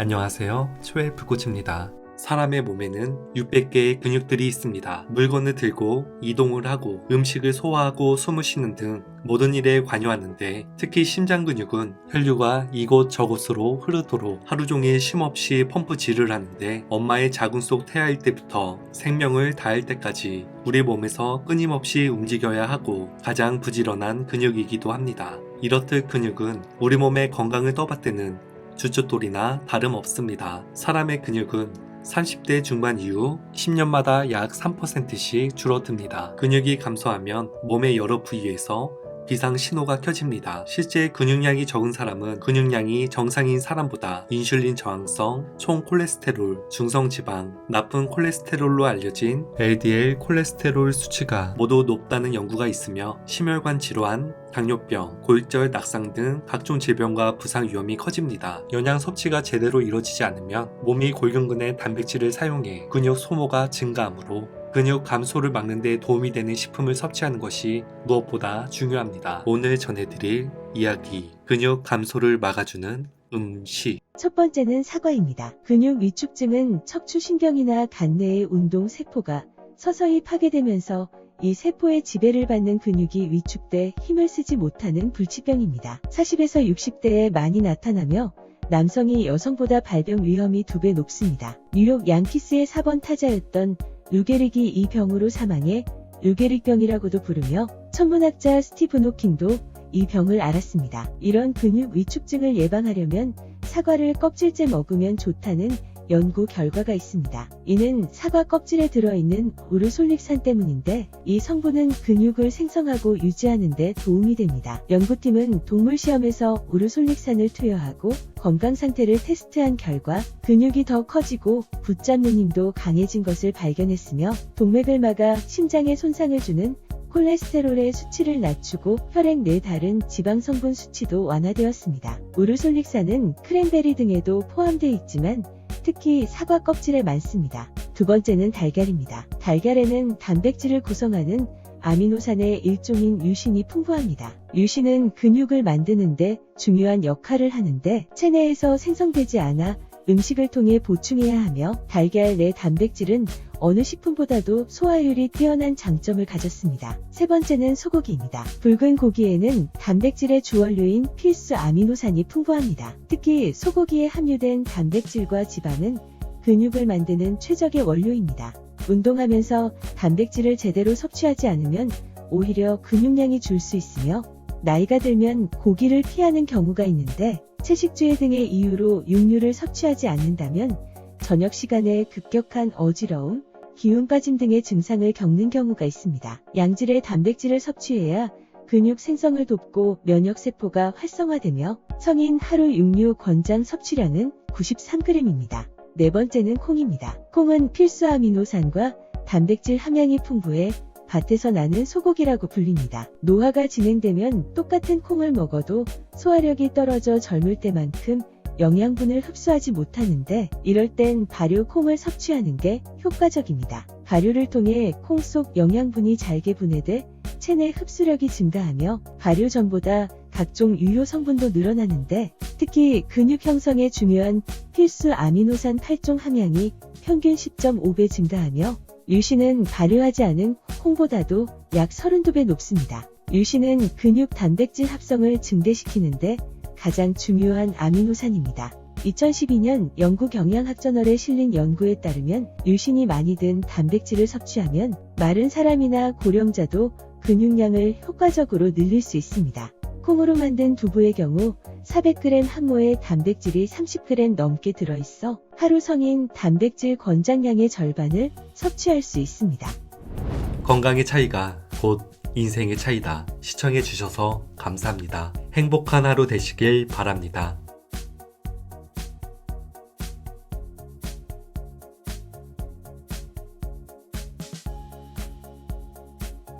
안녕하세요. 초엘프 코치입니다. 사람의 몸에는 600개의 근육들이 있습니다. 물건을 들고 이동을 하고 음식을 소화하고 숨을 쉬는 등 모든 일에 관여하는데 특히 심장 근육은 혈류가 이곳 저곳으로 흐르도록 하루 종일 쉼없이 펌프질을 하는데 엄마의 자궁 속 태아일 때부터 생명을 다할 때까지 우리 몸에서 끊임없이 움직여야 하고 가장 부지런한 근육이기도 합니다. 이렇듯 근육은 우리 몸의 건강을 떠받드는 주춧돌이나 다름없습니다. 사람의 근육은 30대 중반 이후 10년마다 약 3%씩 줄어듭니다. 근육이 감소하면 몸의 여러 부위에서 비상 신호가 켜집니다. 실제 근육량이 적은 사람은 근육량이 정상인 사람보다 인슐린 저항성, 총 콜레스테롤, 중성 지방, 나쁜 콜레스테롤로 알려진 LDL 콜레스테롤 수치가 모두 높다는 연구가 있으며 심혈관 질환, 당뇨병, 고혈절, 낙상 등 각종 질병과 부상 위험이 커집니다. 영양 섭취가 제대로 이루어지지 않으면 몸이 골격근의 단백질을 사용해 근육 소모가 증가하므로 근육 감소를 막는 데 도움이 되는 식품을 섭취하는 것이 무엇보다 중요합니다. 오늘 전해드릴 이야기 근육 감소를 막아주는 음식 첫 번째는 사과입니다. 근육 위축증은 척추신경이나 간내의 운동 세포가 서서히 파괴되면서 이 세포의 지배를 받는 근육이 위축돼 힘을 쓰지 못하는 불치병입니다. 40에서 60대에 많이 나타나며 남성이 여성보다 발병 위험이 두 배 높습니다. 뉴욕 양키스의 4번 타자였던 루게릭이 이 병으로 사망해 루게릭병이라고도 부르며 천문학자 스티븐 호킹도 이 병을 앓았습니다. 이런 근육 위축증을 예방하려면 사과를 껍질째 먹으면 좋다는 연구 결과가 있습니다. 이는 사과 껍질에 들어있는 우르솔릭산 때문인데 이 성분은 근육을 생성하고 유지하는 데 도움이 됩니다. 연구팀은 동물 시험에서 우르솔릭산을 투여하고 건강 상태를 테스트한 결과 근육이 더 커지고 붙잡는 힘도 강해진 것을 발견했으며 동맥을 막아 심장에 손상을 주는 콜레스테롤의 수치를 낮추고 혈액 내 다른 지방 성분 수치도 완화되었습니다. 우르솔릭산은 크랜베리 등에도 포함되어 있지만 특히 사과 껍질에 많습니다. 두 번째는 달걀입니다. 달걀에는 단백질을 구성하는 아미노산의 일종인 유신이 풍부합니다. 유신은 근육을 만드는데 중요한 역할을 하는데 체내에서 생성되지 않아 음식을 통해 보충해야 하며 달걀 내 단백질은 어느 식품보다도 소화율이 뛰어난 장점을 가졌습니다. 세 번째는 소고기입니다. 붉은 고기에는 단백질의 주원료인 필수 아미노산이 풍부합니다. 특히 소고기에 함유된 단백질과 지방은 근육을 만드는 최적의 원료입니다. 운동하면서 단백질을 제대로 섭취하지 않으면 오히려 근육량이 줄 수 있으며 나이가 들면 고기를 피하는 경우가 있는데 채식주의 등의 이유로 육류를 섭취하지 않는다면 저녁 시간에 급격한 어지러움, 기운 빠짐 등의 증상을 겪는 경우가 있습니다. 양질의 단백질을 섭취해야 근육 생성을 돕고 면역세포가 활성화되며 성인 하루 육류 권장 섭취량은 93g입니다. 네 번째는 콩입니다. 콩은 필수 아미노산과 단백질 함량이 풍부해 밭에서 나는 소고기라고 불립니다. 노화가 진행되면 똑같은 콩을 먹어도 소화력이 떨어져 젊을 때만큼 영양분을 흡수하지 못하는데 이럴 땐 발효 콩을 섭취하는 게 효과적입니다. 발효를 통해 콩 속 영양분이 잘게 분해돼 체내 흡수력이 증가하며 발효 전보다 각종 유효 성분도 늘어나는데 특히 근육 형성에 중요한 필수 아미노산 8종 함량이 평균 10.5배 증가하며 유신은 발효하지 않은 콩보다도 약 32배 높습니다. 유신은 근육 단백질 합성을 증대시키는데 가장 중요한 아미노산입니다. 2012년 영국 영양학저널에 실린 연구에 따르면 유신이 많이 든 단백질을 섭취하면 마른 사람이나 고령자도 근육량을 효과적으로 늘릴 수 있습니다. 콩으로 만든 두부의 경우 400g 한 모에 단백질이 30g 넘게 들어있어 하루 성인 단백질 권장량의 절반을 섭취할 수 있습니다. 건강의 차이가 곧 인생의 차이다. 시청해주셔서 감사합니다. 행복한 하루 되시길 바랍니다.